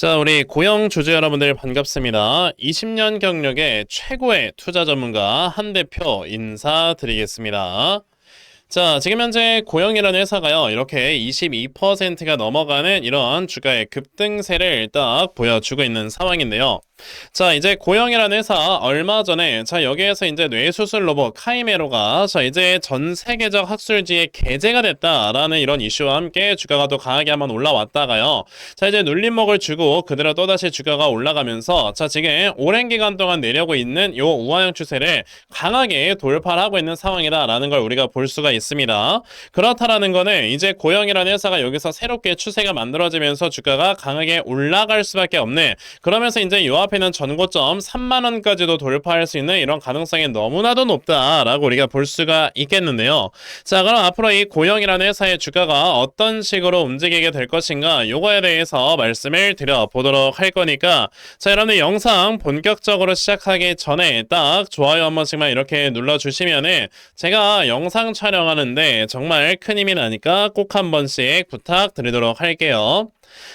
자, 우리 고영 주주 여러분들 반갑습니다. 20년 경력의 최고의 투자 전문가 한 대표 인사드리겠습니다. 자, 지금 현재 고영이라는 회사가요, 이렇게 22%가 넘어가는 이런 주가의 급등세를 딱 보여주고 있는 상황인데요. 자, 이제 고영이라는 회사 얼마 전에 자, 여기에서 이제 뇌수술 로봇 카이메로가 자, 이제 전 세계적 학술지에 게재가 됐다라는 이런 이슈와 함께 주가가 또 강하게 한번 올라왔다가요. 자, 이제 눌림목을 주고 그대로 또다시 주가가 올라가면서 자, 지금 오랜 기간 동안 내려고 있는 요 우하형 추세를 강하게 돌파를 하고 있는 상황이다라는 걸 우리가 볼 수가 있습니다. 그렇다라는 거는 이제 고영이라는 회사가 여기서 새롭게 추세가 만들어지면서 주가가 강하게 올라갈 수밖에 없는 그러면서 이제 요 앞 에는 전고점 3만 원까지도 돌파할 수 있는 이런 가능성이 너무나도 높다라고 우리가 볼 수가 있겠는데요. 자, 그럼 앞으로 이 고영이라는 회사의 주가가 어떤 식으로 움직이게 될 것인가 요거에 대해서 말씀을 드려 보도록 할 거니까 자, 여러분들 영상 본격적으로 시작하기 전에 딱 좋아요 한 번씩만 이렇게 눌러 주시면은 제가 영상 촬영하는데 정말 큰 힘이 나니까 꼭 한 번씩 부탁드리도록 할게요.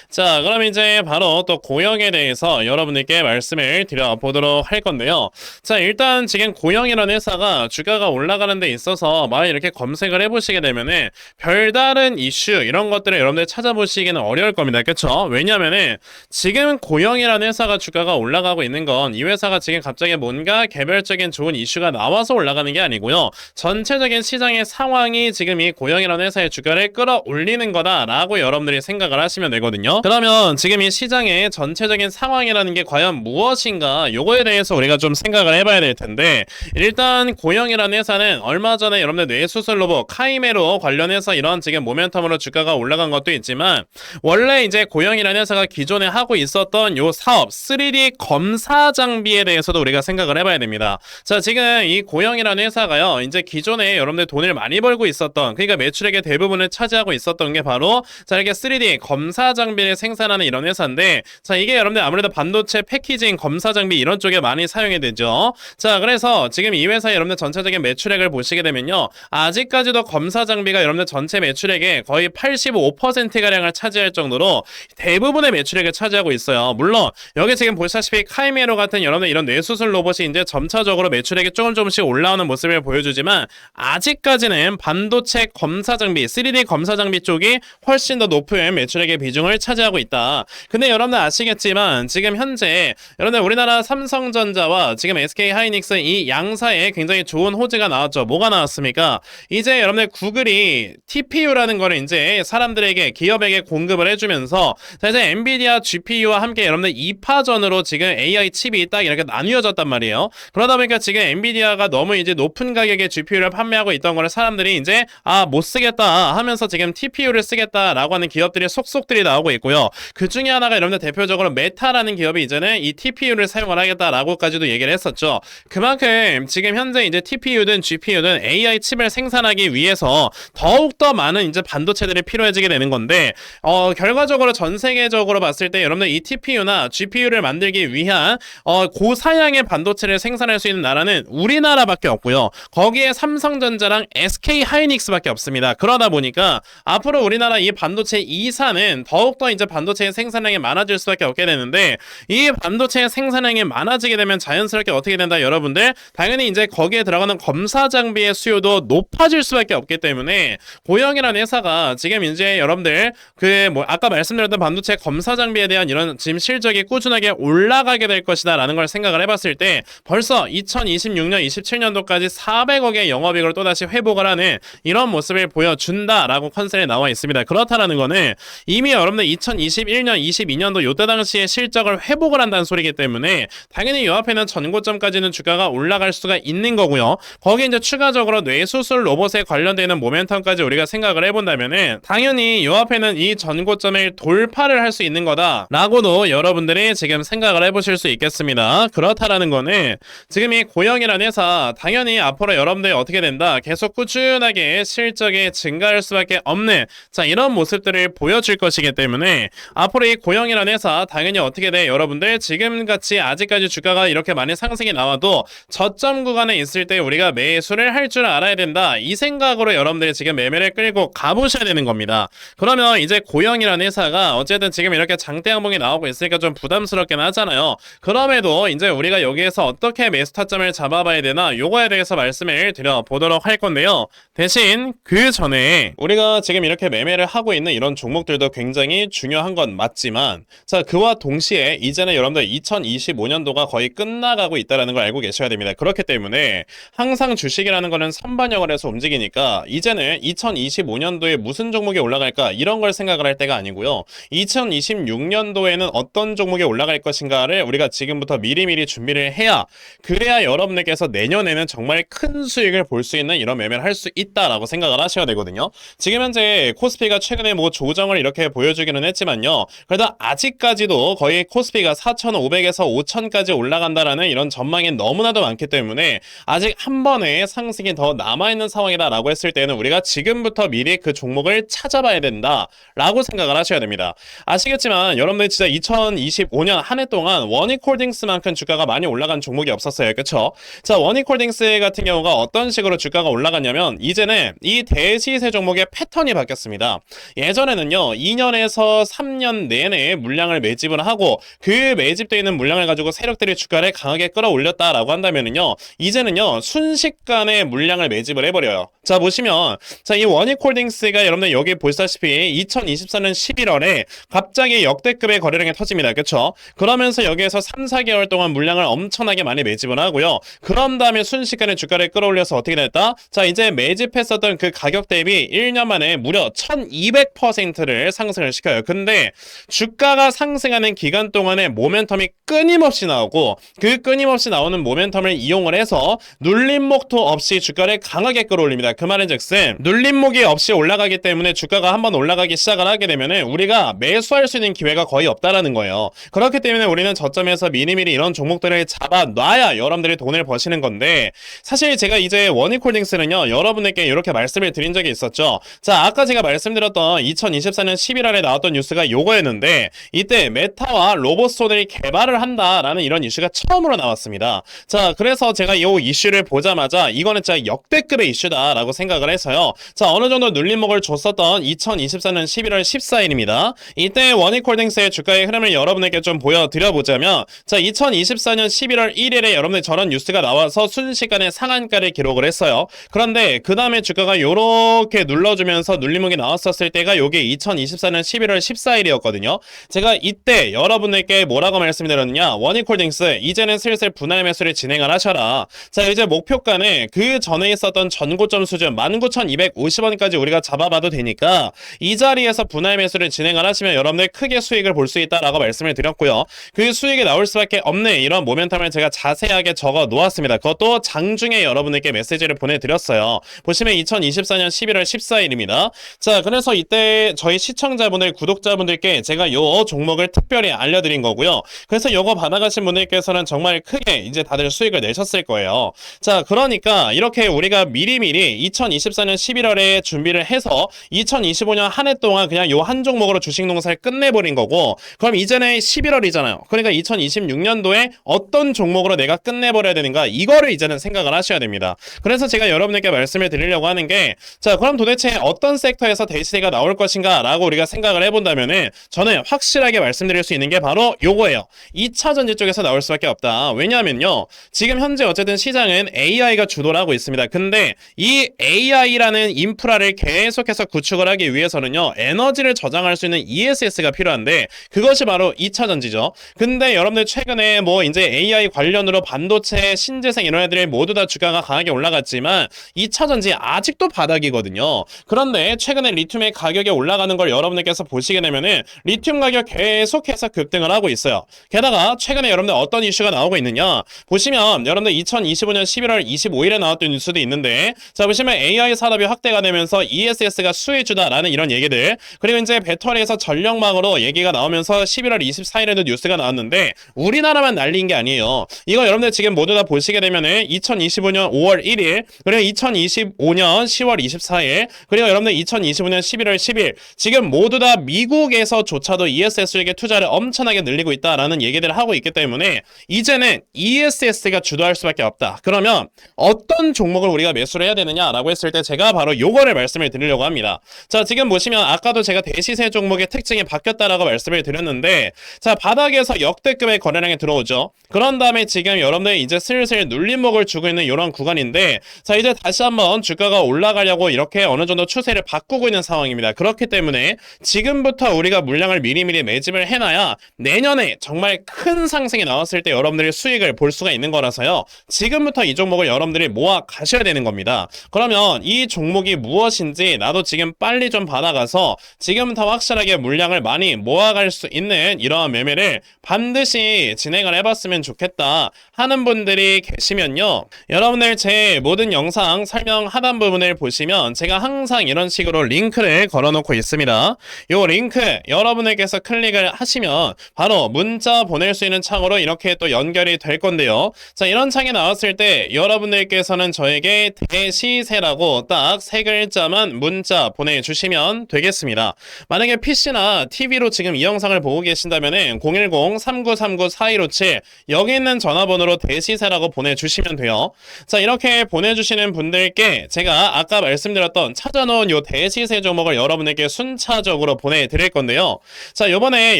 자, 그럼 이제 바로 또 고영에 대해서 여러분들께 말씀을 드려보도록 할 건데요. 자, 일단 지금 고영이라는 회사가 주가가 올라가는 데 있어서 막 이렇게 검색을 해보시게 되면은 별다른 이슈 이런 것들을 여러분들 찾아보시기는 어려울 겁니다. 그쵸? 왜냐면은 지금 고영이라는 회사가 주가가 올라가고 있는 건 이 회사가 지금 갑자기 뭔가 개별적인 좋은 이슈가 나와서 올라가는 게 아니고요. 전체적인 시장의 상황이 지금 이 고영이라는 회사의 주가를 끌어올리는 거다라고 여러분들이 생각을 하시면 되 거든요. 그러면 지금 이 시장의 전체적인 상황이라는 게 과연 무엇인가 요거에 대해서 우리가 좀 생각을 해봐야 될 텐데 일단 고영이라는 회사는 얼마 전에 여러분들 뇌수술 로봇 카이메로 관련해서 이런 지금 모멘텀으로 주가가 올라간 것도 있지만 원래 이제 고영이라는 회사가 기존에 하고 있었던 요 사업 3D 검사 장비에 대해서도 우리가 생각을 해봐야 됩니다. 자 지금 이 고영이라는 회사가요 이제 기존에 여러분들 돈을 많이 벌고 있었던 그러니까 매출액의 대부분을 차지하고 있었던 게 바로 자 이렇게 3D 검사 장비를 생산하는 이런 회사인데 자 이게 여러분들 아무래도 반도체 패키징 검사 장비 이런 쪽에 많이 사용이 되죠. 자 그래서 지금 이 회사 여러분들 전체적인 매출액을 보시게 되면요 아직까지도 검사 장비가 여러분들 전체 매출액의 거의 85% 가량을 차지할 정도로 대부분의 매출액을 차지하고 있어요. 물론 여기 지금 보시다시피 카이메로 같은 여러분들 이런 뇌수술 로봇이 이제 점차적으로 매출액이 조금 조금씩 올라오는 모습을 보여주지만 아직까지는 반도체 검사 장비 3D 검사 장비 쪽이 훨씬 더 높은 매출액의 비중을 차지하고 있다. 근데 여러분들 아시겠지만 지금 현재 여러분들 우리나라 삼성전자와 지금 SK 하이닉스 이 양사에 굉장히 좋은 호재가 나왔죠. 뭐가 나왔습니까? 이제 여러분들 구글이 TPU라는 거를 이제 사람들에게 기업에게 공급을 해주면서 자 이제 엔비디아 GPU와 함께 여러분들 2파전으로 지금 AI 칩이 딱 이렇게 나뉘어졌단 말이에요. 그러다 보니까 지금 엔비디아가 너무 이제 높은 가격의 GPU를 판매하고 있던 거를 사람들이 이제 아 못 쓰겠다 하면서 지금 TPU를 쓰겠다라고 하는 기업들이 속속들이 나 오고 있고요. 그 중에 하나가 여러분들 대표적으로 메타라는 기업이 이제는 이 TPU를 사용을 하겠다라고까지도 얘기를 했었죠. 그만큼 지금 현재 이제 TPU든 GPU든 AI 칩을 생산하기 위해서 더욱 더 많은 이제 반도체들이 필요해지게 되는 건데 어 결과적으로 전 세계적으로 봤을 때 여러분들 이 TPU나 GPU를 만들기 위한 어 고사양의 반도체를 생산할 수 있는 나라는 우리나라밖에 없고요. 거기에 삼성전자랑 SK 하이닉스밖에 없습니다. 그러다 보니까 앞으로 우리나라 이 반도체 이사는 더욱 더 이제 반도체의 생산량이 많아질 수밖에 없게 되는데 이 반도체의 생산량이 많아지게 되면 자연스럽게 어떻게 된다 여러분들 당연히 이제 거기에 들어가는 검사 장비의 수요도 높아질 수밖에 없기 때문에 고영이라는 회사가 지금 이제 여러분들 그 뭐 아까 말씀드렸던 반도체 검사 장비에 대한 이런 지금 실적이 꾸준하게 올라가게 될 것이다라는 걸 생각을 해봤을 때 벌써 2026년 27년도까지 400억의 영업이익을 또다시 회복을 하는 이런 모습을 보여준다라고 컨셉에 나와 있습니다. 그렇다라는 거는 이미 여러분 들 2021년 22년도 요때 당시에 실적을 회복을 한다는 소리이기 때문에 당연히 요 앞에는 전고점까지는 주가가 올라갈 수가 있는 거고요. 거기에 이제 추가적으로 뇌수술 로봇에 관련되는 모멘텀까지 우리가 생각을 해본다면은 당연히 요 앞에는 이 전고점을 돌파를 할 수 있는 거다라고도 여러분들이 지금 생각을 해보실 수 있겠습니다. 그렇다라는 거는 지금 이 고영이라는 회사 당연히 앞으로 여러분들이 어떻게 된다 계속 꾸준하게 실적이 증가할 수밖에 없는 자 이런 모습들을 보여줄 것이기 때문에 앞으로 이 고영이라는 회사 당연히 어떻게 돼 여러분들 지금같이 아직까지 주가가 이렇게 많이 상승이 나와도 저점 구간에 있을 때 우리가 매수를 할 줄 알아야 된다. 이 생각으로 여러분들이 지금 매매를 끌고 가보셔야 되는 겁니다. 그러면 이제 고영이라는 회사가 어쨌든 지금 이렇게 장대 항목이 나오고 있으니까 좀 부담스럽긴 하잖아요. 그럼에도 이제 우리가 여기에서 어떻게 매수 타점을 잡아봐야 되나 요거에 대해서 말씀을 드려보도록 할 건데요. 대신 그 전에 우리가 지금 이렇게 매매를 하고 있는 이런 종목들도 굉장히 중요한 건 맞지만 자 그와 동시에 이제는 여러분들 2025년도가 거의 끝나가고 있다는 걸 알고 계셔야 됩니다. 그렇기 때문에 항상 주식이라는 거는 선반영을 해서 움직이니까 이제는 2025년도에 무슨 종목이 올라갈까 이런 걸 생각을 할 때가 아니고요. 2026년도에는 어떤 종목이 올라갈 것인가를 우리가 지금부터 미리미리 준비를 해야 그래야 여러분들께서 내년에는 정말 큰 수익을 볼 수 있는 이런 매매를 할 수 있다라고 생각을 하셔야 되거든요. 지금 현재 코스피가 최근에 뭐 조정을 이렇게 보여주 기는 했지만요. 그래도 아직까지도 거의 코스피가 4,500에서 5,000까지 올라간다라는 이런 전망이 너무나도 많기 때문에 아직 한 번의 상승이 더 남아있는 상황이다라고 했을 때는 우리가 지금부터 미리 그 종목을 찾아봐야 된다라고 생각을 하셔야 됩니다. 아시겠지만 여러분들 진짜 2025년 한 해 동안 원익홀딩스만큼 주가가 많이 올라간 종목이 없었어요. 그쵸? 자, 원익홀딩스 같은 경우가 어떤 식으로 주가가 올라갔냐면 이제는 이 대시세 종목의 패턴이 바뀌었습니다. 예전에는요, 2년에 서 3년 내내 물량을 매집을 하고 그 매집되어 있는 물량을 가지고 세력들이 주가를 강하게 끌어올렸다라고 한다면은요, 이제는요, 순식간에 물량을 매집을 해버려요. 자, 보시면, 자, 이 원익홀딩스가 여러분들 여기 보시다시피 2024년 11월에 갑자기 역대급의 거래량이 터집니다. 그쵸? 그러면서 여기에서 3, 4개월 동안 물량을 엄청나게 많이 매집을 하고요. 그런 다음에 순식간에 주가를 끌어올려서 어떻게 됐다? 자, 이제 매집했었던 그 가격 대비 1년 만에 무려 1200%를 상승을 시켜요. 근데 주가가 상승하는 기간 동안에 모멘텀이 끊임없이 나오고 그 끊임없이 나오는 모멘텀을 이용을 해서 눌림목도 없이 주가를 강하게 끌어올립니다. 그 말은 즉슨 눌림목이 없이 올라가기 때문에 주가가 한번 올라가기 시작을 하게 되면은 우리가 매수할 수 있는 기회가 거의 없다라는 거예요. 그렇기 때문에 우리는 저점에서 미리미리 이런 종목들을 잡아놔야 여러분들이 돈을 버시는 건데 사실 제가 이제 원익홀딩스는요 여러분에게 이렇게 말씀을 드린 적이 있었죠. 자 아까 제가 말씀드렸던 2024년 11월에 나왔던 뉴스가 요거였는데 이때 메타와 로봇손을 개발을 한다라는 이런 이슈가 처음으로 나왔습니다. 자 그래서 제가 이 이슈를 보자마자 이거는 진짜 역대급의 이슈다라고 생각을 해서요. 자 어느 정도 눌림목을 줬었던 2024년 11월 14일입니다. 이때 원익홀딩스의 주가의 흐름을 여러분에게 좀 보여드려보자면 자 2024년 11월 1일에 여러분들 저런 뉴스가 나와서 순식간에 상한가를 기록을 했어요. 그런데 그 다음에 주가가 요렇게 눌러주면서 눌림목이 나왔었을 때가 요게 2024년 11월 14일이었거든요. 제가 이때 여러분들께 뭐라고 말씀드렸느냐 원익홀딩스 이제는 슬슬 분할 매수를 진행을 하셔라. 자 이제 목표가는 그 전에 있었던 전고점 수준 19,250원까지 우리가 잡아봐도 되니까 이 자리에서 분할 매수를 진행을 하시면 여러분들 크게 수익을 볼 수 있다라고 말씀을 드렸고요. 그 수익이 나올 수밖에 없는 이런 모멘텀을 제가 자세하게 적어 놓았습니다. 그것도 장중에 여러분들께 메시지를 보내드렸어요. 보시면 2024년 11월 14일입니다. 자, 그래서 이때 저희 시청자분들, 구독자분들께 제가 요 종목을 특별히 알려드린 거고요. 그래서 요거 받아가신 분들께서는 정말 크게 이제 다들 수익을 내셨을 거예요. 자, 그러니까 이렇게 우리가 미리미리 2024년 11월에 준비를 해서 2025년 한 해 동안 그냥 요 한 종목으로 주식 농사를 끝내버린 거고 그럼 이제는 11월이잖아요. 그러니까 2026년도에 어떤 종목으로 내가 끝내버려야 되는가 이거를 이제는 생각을 하셔야 됩니다. 그래서 제가 여러분에게 말씀을 드리려고 하는 게 자 그럼 도대체 어떤 섹터에서 데이시대가 나올 것인가 라고 우리가 생각 을 해본다면은 저는 확실하게 말씀드릴 수 있는 게 바로 요거예요. 2차 전지 쪽에서 나올 수밖에 없다. 왜냐하면요. 지금 현재 어쨌든 시장은 AI가 주도를 하고 있습니다. 근데 이 AI라는 인프라를 계속해서 구축을 하기 위해서는요. 에너지를 저장할 수 있는 ESS가 필요한데 그것이 바로 2차 전지죠. 근데 여러분들 최근에 뭐 이제 AI 관련으로 반도체, 신재생 이런 애들이 모두 다 주가가 강하게 올라갔지만 2차 전지 아직도 바닥이거든요. 그런데 최근에 리튬의 가격이 올라가는 걸 여러분들께서 보시게 되면은 리튬 가격 계속해서 급등을 하고 있어요. 게다가 최근에 여러분들 어떤 이슈가 나오고 있느냐 보시면 여러분들 2025년 11월 25일에 나왔던 뉴스도 있는데 자 보시면 AI 산업이 확대가 되면서 ESS가 수혜주다라는 이런 얘기들 그리고 이제 배터리에서 전력망으로 얘기가 나오면서 11월 24일에도 뉴스가 나왔는데 우리나라만 날린 게 아니에요. 이거 여러분들 지금 모두 다 보시게 되면은 2025년 5월 1일 그리고 2025년 10월 24일 그리고 여러분들 2025년 11월 10일 지금 모두 다 미국에서조차도 ESS에게 투자를 엄청나게 늘리고 있다. 된다라는 얘기들을 하고 있기 때문에 이제는 ESS가 주도할 수밖에 없다. 그러면 어떤 종목을 우리가 매수를 해야 되느냐라고 했을 때 제가 바로 요거를 말씀을 드리려고 합니다. 자, 지금 보시면 아까도 제가 대시세 종목의 특징이 바뀌었다라고 말씀을 드렸는데 자, 바닥에서 역대급의 거래량이 들어오죠. 그런 다음에 지금 여러분들 이제 슬슬 눌림목을 주고 있는 이런 구간인데 자, 이제 다시 한번 주가가 올라가려고 이렇게 어느 정도 추세를 바꾸고 있는 상황입니다. 그렇기 때문에 지금부터 우리가 물량을 미리미리 매집을 해놔야 내년에 정말 큰 상승이 나왔을 때 여러분들이 수익을 볼 수가 있는 거라서요. 지금부터 이 종목을 여러분들이 모아 가셔야 되는 겁니다. 그러면 이 종목이 무엇인지 나도 지금 빨리 좀 받아가서 지금부터 확실하게 물량을 많이 모아갈 수 있는 이러한 매매를 반드시 진행을 해봤으면 좋겠다 하는 분들이 계시면요. 여러분들 제 모든 영상 설명 하단 부분을 보시면 제가 항상 이런 식으로 링크를 걸어놓고 있습니다. 요 링크 여러분에게서 클릭을 하시면 바로 문자 보낼 수 있는 창으로 이렇게 또 연결이 될 건데요. 자, 이런 창이 나왔을 때 여러분들께서는 저에게 대시세라고 딱 세 글자만 문자 보내주시면 되겠습니다. 만약에 PC나 TV로 지금 이 영상을 보고 계신다면 010-3939-4157 여기 있는 전화번호로 대시세라고 보내주시면 돼요. 자, 이렇게 보내주시는 분들께 제가 아까 말씀드렸던 찾아놓은 요 대시세 종목을 여러분에게 순차적으로 보내드릴 건데요. 자, 요번에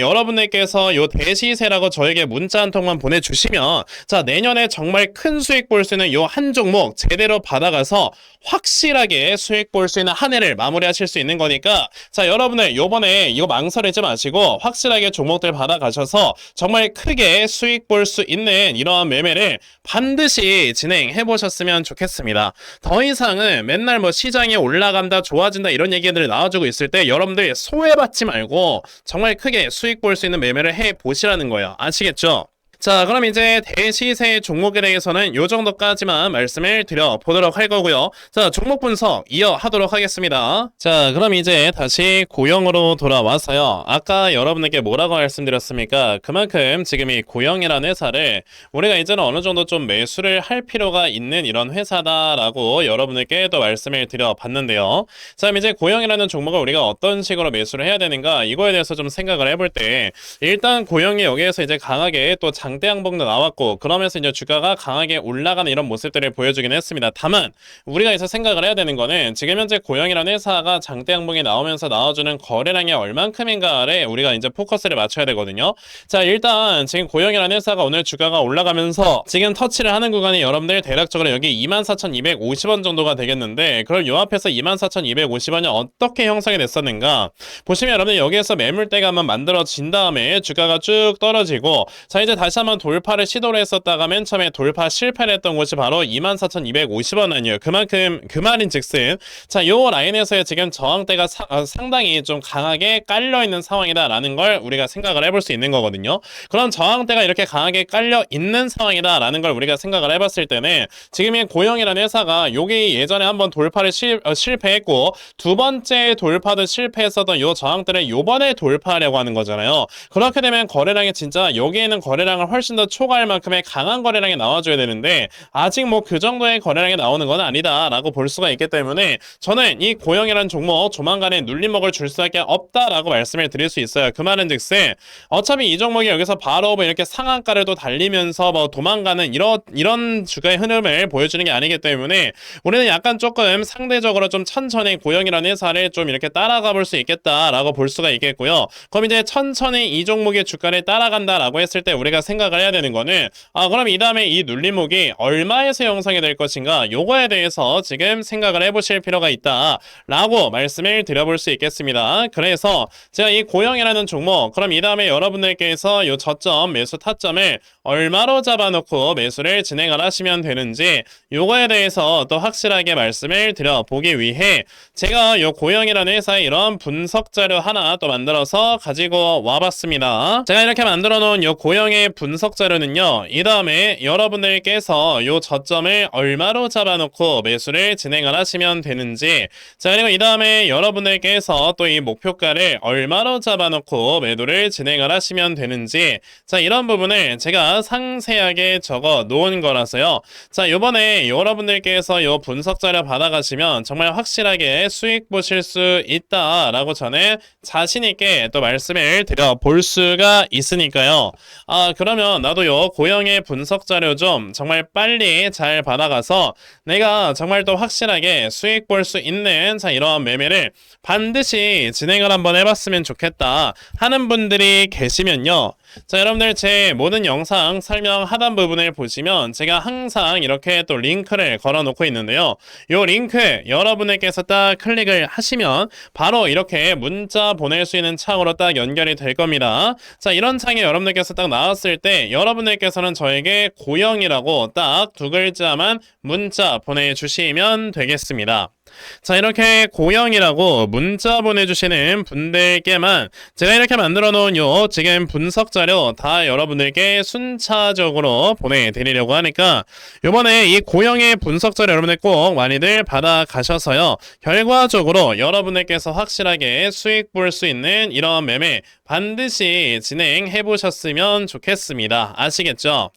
여러분들께서 요 대시세라고 저에게 문자 한 통만 보내주시면 자, 내년에 정말 큰 수익 볼 수 있는 요 한 종목 제대로 받아가서 확실하게 수익 볼 수 있는 한 해를 마무리하실 수 있는 거니까 자, 여러분들 요번에 이거 망설이지 마시고 확실하게 종목들 받아가셔서 정말 크게 수익 볼 수 있는 이러한 매매를 반드시 진행해 보셨으면 좋겠습니다. 더 이상은 맨날 뭐 시장이 올라간다, 좋아진다 이런 얘기들이 나와주고 있을 때 여러분들 소외 받지 말고 정말 크게 수익 볼 수 있는 매매를 해 보시라는 거예요. 아시겠죠? 자, 그럼 이제 대시세 종목에 대해서는 요 정도까지만 말씀을 드려보도록 할 거고요. 자, 종목 분석 이어 하도록 하겠습니다. 자, 그럼 이제 다시 고영으로 돌아와서요. 아까 여러분에게 뭐라고 말씀드렸습니까? 그만큼 지금 이 고영이라는 회사를 우리가 이제는 어느 정도 좀 매수를 할 필요가 있는 이런 회사다라고 여러분에게 또 말씀을 드려봤는데요. 자, 이제 고영이라는 종목을 우리가 어떤 식으로 매수를 해야 되는가 이거에 대해서 좀 생각을 해볼 때 일단 고영이 여기에서 이제 강하게 또 장대 항복도 나왔고 그러면서 이제 주가가 강하게 올라가는 이런 모습들을 보여주긴 했습니다. 다만 우리가 여기서 생각을 해야 되는 거는 지금 현재 고영이라는 회사가 장대 항복이 나오면서 나와주는 거래량이 얼만큼인가를 우리가 이제 포커스를 맞춰야 되거든요. 자 일단 지금 고영이라는 회사가 오늘 주가가 올라가면서 지금 터치를 하는 구간이 여러분들 대략적으로 여기 24,250원 정도가 되겠는데 그럼 요 앞에서 24,250원이 어떻게 형성이 됐었는가 보시면 여러분들 여기에서 매물대가 한번 만들어진 다음에 주가가 쭉 떨어지고 자 이제 다시 한번 돌파를 시도를 했었다가 맨 처음에 돌파 실패를 했던 곳이 바로 24,250원 아니에요. 그만큼 그 말인 즉슨 자 요 라인에서의 지금 저항대가 사- 어, 상당히 좀 강하게 깔려 있는 상황이다라는 걸 우리가 생각을 해볼 수 있는 거거든요. 그런 저항대가 이렇게 강하게 깔려 있는 상황이다라는 걸 우리가 생각을 해봤을 때는 지금 이 고영이라는 회사가 요게 예전에 한번 돌파를 실, 어, 실패했고 두 번째 돌파도 실패했었던 요 저항대를 요번에 돌파하려고 하는 거잖아요. 그렇게 되면 거래량이 진짜 여기에는 거래량을 훨씬 더 초과할 만큼의 강한 거래량이 나와줘야 되는데 아직 뭐 그 정도의 거래량이 나오는 건 아니다라고 볼 수가 있기 때문에 저는 이 고영이라는 종목 조만간에 눌림목을 줄 수밖에 없다라고 말씀을 드릴 수 있어요. 그 말은 즉슨 어차피 이 종목이 여기서 바로 뭐 이렇게 상한가를 또 달리면서 뭐 도망가는 이런 이런 주가의 흐름을 보여주는 게 아니기 때문에 우리는 약간 조금 상대적으로 좀 천천히 고영이라는 회사를 좀 이렇게 따라가 볼 수 있겠다라고 볼 수가 있겠고요. 그럼 이제 천천히 이 종목의 주가를 따라간다라고 했을 때 우리가 생 각을 해야 되는 거는 아 그럼 이 다음에 이 눌림목이 얼마에서 형성이 될 것인가 요거에 대해서 지금 생각을 해보실 필요가 있다 라고 말씀을 드려볼 수 있겠습니다. 그래서 제가 이 고영이라는 종목 그럼 이 다음에 여러분들께서 요 저점 매수 타점을 얼마로 잡아놓고 매수를 진행을 하시면 되는지 요거에 대해서 또 확실하게 말씀을 드려보기 위해 제가 요 고영이라는 회사에 이런 분석 자료 하나 또 만들어서 가지고 와봤습니다. 제가 이렇게 만들어 놓은 요 고영의 분 분석 자료는요. 이 다음에 여러분들께서 요 저점을 얼마로 잡아놓고 매수를 진행을 하시면 되는지 자 그리고 이 다음에 여러분들께서 또 이 목표가를 얼마로 잡아놓고 매도를 진행을 하시면 되는지 자 이런 부분을 제가 상세하게 적어 놓은 거라서요. 자 요번에 여러분들께서 요 분석 자료 받아가시면 정말 확실하게 수익 보실 수 있다라고 저는 자신 있게 또 말씀을 드려 볼 수가 있으니까요. 아 그러면 나도 요 고영의 분석 자료 좀 정말 빨리 잘 받아가서 내가 정말 또 확실하게 수익 볼 수 있는 자 이러한 매매를 반드시 진행을 한번 해봤으면 좋겠다 하는 분들이 계시면요. 자 여러분들 제 모든 영상 설명 하단 부분을 보시면 제가 항상 이렇게 또 링크를 걸어 놓고 있는데요. 요 링크 여러분들께서 딱 클릭을 하시면 바로 이렇게 문자 보낼 수 있는 창으로 딱 연결이 될 겁니다. 자 이런 창에 여러분들께서 딱 나왔을 때 여러분들께서는 저에게 고영이라고 딱 두 글자만 문자 보내주시면 되겠습니다. 자 이렇게 고영이라고 문자 보내주시는 분들께만 제가 이렇게 만들어 놓은 요 지금 분석 자료 다 여러분들께 순차적으로 보내드리려고 하니까 요번에 이 고영의 분석 자료 여러분들 꼭 많이들 받아가셔서요 결과적으로 여러분들께서 확실하게 수익 볼 수 있는 이런 매매 반드시 진행해 보셨으면 좋겠습니다 아시겠죠?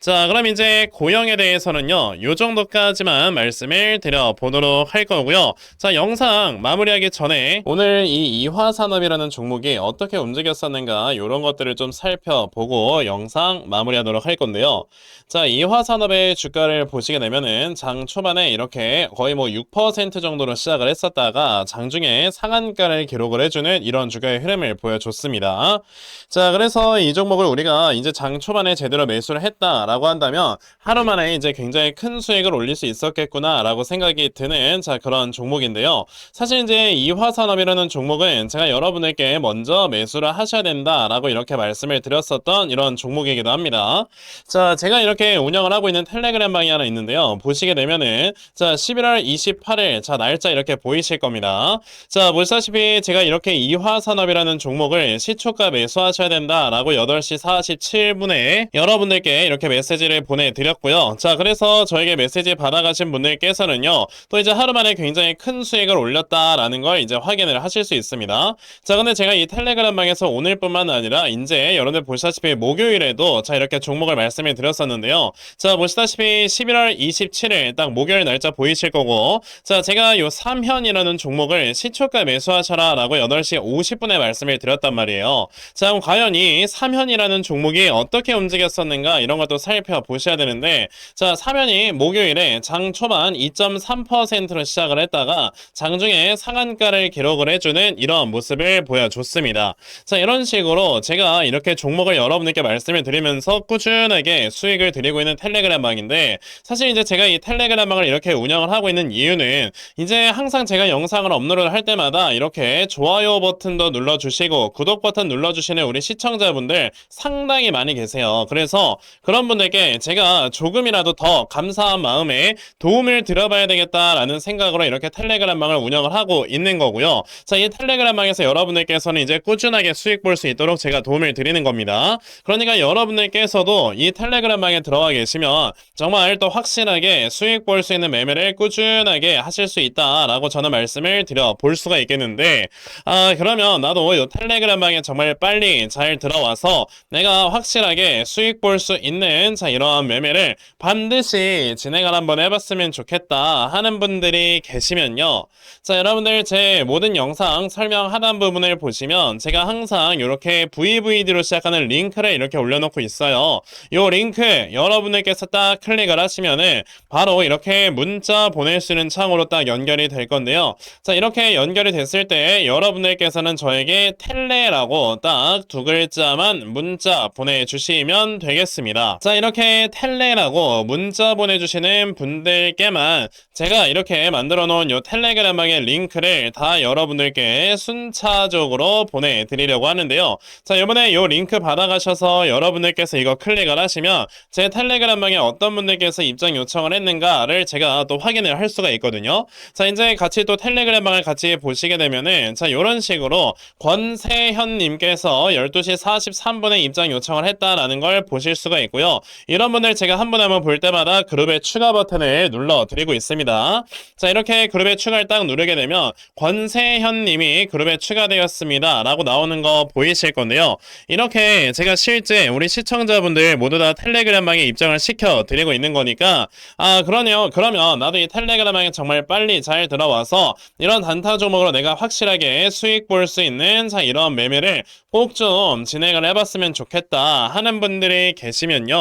자, 그럼 이제 고영에 대해서는요, 요 정도까지만 말씀을 드려보도록 할 거고요. 자, 영상 마무리하기 전에 오늘 이 이화산업이라는 종목이 어떻게 움직였었는가, 요런 것들을 좀 살펴보고 영상 마무리하도록 할 건데요. 자, 이화산업의 주가를 보시게 되면은 장 초반에 이렇게 거의 뭐 6% 정도로 시작을 했었다가 장중에 상한가를 기록을 해주는 이런 주가의 흐름을 보여줬습니다. 자, 그래서 이 종목을 우리가 이제 장 초반에 제대로 매수를 했다 라고 한다면 하루 만에 이제 굉장히 큰 수익을 올릴 수 있었겠구나 라고 생각이 드는 자, 그런 종목인데요. 사실 이제 이화산업이라는 종목은 제가 여러분에게 먼저 매수를 하셔야 된다 라고 이렇게 말씀을 드렸었던 이런 종목이기도 합니다. 자, 제가 이렇게 운영을 하고 있는 텔레그램 방이 하나 있는데요. 보시게 되면은 자, 11월 28일 자, 날짜 이렇게 보이실 겁니다. 자, 보시다시피 제가 이렇게 이화산업이라는 종목을 시초가 매수하셔야 된다 라고 8시 47분에 여러분들께 이렇게 메시지를 보내드렸고요. 자, 그래서 저에게 메시지 받아가신 분들께서는요, 또 이제 하루 만에 굉장히 큰 수익을 올렸다라는 걸 이제 확인을 하실 수 있습니다. 자, 근데 제가 이 텔레그램 방에서 오늘뿐만 아니라 이제 여러분들 보시다시피 목요일에도 자, 이렇게 종목을 말씀을 드렸었는데요. 자, 보시다시피 11월 27일 딱 목요일 날짜 보이실 거고, 자, 제가 요 삼현이라는 종목을 시초가 매수하셔라 라고 8시 50분에 말씀을 드렸단 말이에요. 자, 그럼 과연 이 삼현이라는 종목이 어떻게 움직였었는가 이런 것도 살펴보셔야 되는데, 자, 사면이 목요일에 장 초반 2.3%로 시작을 했다가 장중에 상한가를 기록을 해주는 이런 모습을 보여줬습니다. 자, 이런 식으로 제가 이렇게 종목을 여러분들께 말씀을 드리면서 꾸준하게 수익을 드리고 있는 텔레그램 방인데, 사실 이제 제가 이 텔레그램 방을 이렇게 운영을 하고 있는 이유는 이제 항상 제가 영상을 업로드 할 때마다 이렇게 좋아요 버튼도 눌러주시고 구독 버튼 눌러주시는 우리 시청자분들 상당히 많이 계세요. 그래서 그런 분들께 제가 조금이라도 더 감사한 마음에 도움을 드려봐야 되겠다라는 생각으로 이렇게 텔레그램 방을 운영을 하고 있는 거고요. 자, 이 텔레그램 방에서 여러분들께서는 이제 꾸준하게 수익 볼 수 있도록 제가 도움을 드리는 겁니다. 그러니까 여러분들께서도 이 텔레그램 방에 들어가 계시면 정말 또 확실하게 수익 볼 수 있는 매매를 꾸준하게 하실 수 있다라고 저는 말씀을 드려 볼 수가 있겠는데 아 그러면 나도 이 텔레그램 방에 정말 빨리 잘 들어와서 내가 확실하게 수익 볼 수 있는 자 이러한 매매를 반드시 진행을 한번 해봤으면 좋겠다 하는 분들이 계시면요 자 여러분들 제 모든 영상 설명 하단 부분을 보시면 제가 항상 이렇게 VVD로 시작하는 링크를 이렇게 올려놓고 있어요 이 링크 여러분들께서 딱 클릭을 하시면은 바로 이렇게 문자 보낼 수 있는 창으로 딱 연결이 될 건데요. 자, 이렇게 연결이 됐을 때 여러분들께서는 저에게 텔레라고 딱 두 글자만 문자 보내주시면 되겠습니다. 자, 이렇게 텔레라고 문자 보내주시는 분들께만 제가 이렇게 만들어 놓은 요 텔레그램방의 링크를 다 여러분들께 순차적으로 보내드리려고 하는데요. 자, 이번에 요 링크 받아가셔서 여러분들께서 이거 클릭을 하시면 제 텔레그램방에 어떤 분들께서 입장 요청을 했는가를 제가 또 확인을 할 수가 있거든요. 자, 이제 같이 또 텔레그램방을 같이 보시게 되면은 자, 요런 식으로 권세현님께서 12시 43분에 입장 요청을 했다라는 걸 보실 수가 있고요. 이런 분들 제가 한 분한분볼 때마다 그룹의 추가 버튼을 눌러 드리고 있습니다. 자, 이렇게 그룹에 추가를 딱 누르게 되면 권세현 님이 그룹에 추가되었습니다. 라고 나오는 거 보이실 건데요. 이렇게 제가 실제 우리 시청자분들 모두 다 텔레그램방에 입장을 시켜 드리고 있는 거니까 아, 그러네요. 그러면 나도 이 텔레그램방에 정말 빨리 잘 들어와서 이런 단타 종목으로 내가 확실하게 수익 볼 수 있는 자, 이런 매매를 꼭 좀 진행을 해봤으면 좋겠다 하는 분들이 계시면요.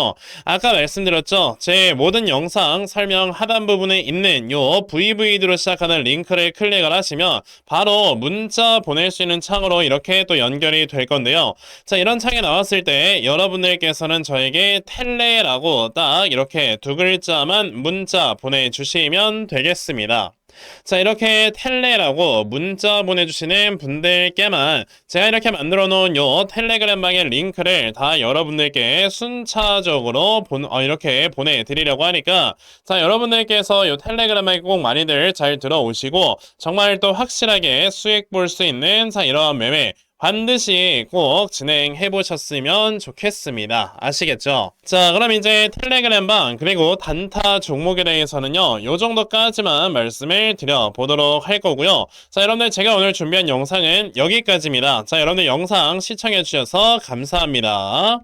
아까 말씀드렸죠. 제 모든 영상 설명 하단 부분에 있는 요 VVD로 시작하는 링크를 클릭을 하시면 바로 문자 보낼 수 있는 창으로 이렇게 또 연결이 될 건데요. 자, 이런 창이 나왔을 때 여러분들께서는 저에게 텔레라고 딱 이렇게 두 글자만 문자 보내주시면 되겠습니다. 자, 이렇게 텔레라고 문자 보내주시는 분들께만 제가 이렇게 만들어 놓은 요 텔레그램방의 링크를 다 여러분들께 순차적으로 본, 어, 이렇게 보내드리려고 하니까 자, 여러분들께서 요 텔레그램방에 꼭 많이들 잘 들어오시고 정말 또 확실하게 수익 볼 수 있는 자, 이런 매매 반드시 꼭 진행해 보셨으면 좋겠습니다. 아시겠죠? 자, 그럼 이제 텔레그램방 그리고 단타 종목에 대해서는요. 요 정도까지만 말씀을 드려 보도록 할 거고요. 자, 여러분들 제가 오늘 준비한 영상은 여기까지입니다. 자, 여러분들 영상 시청해 주셔서 감사합니다.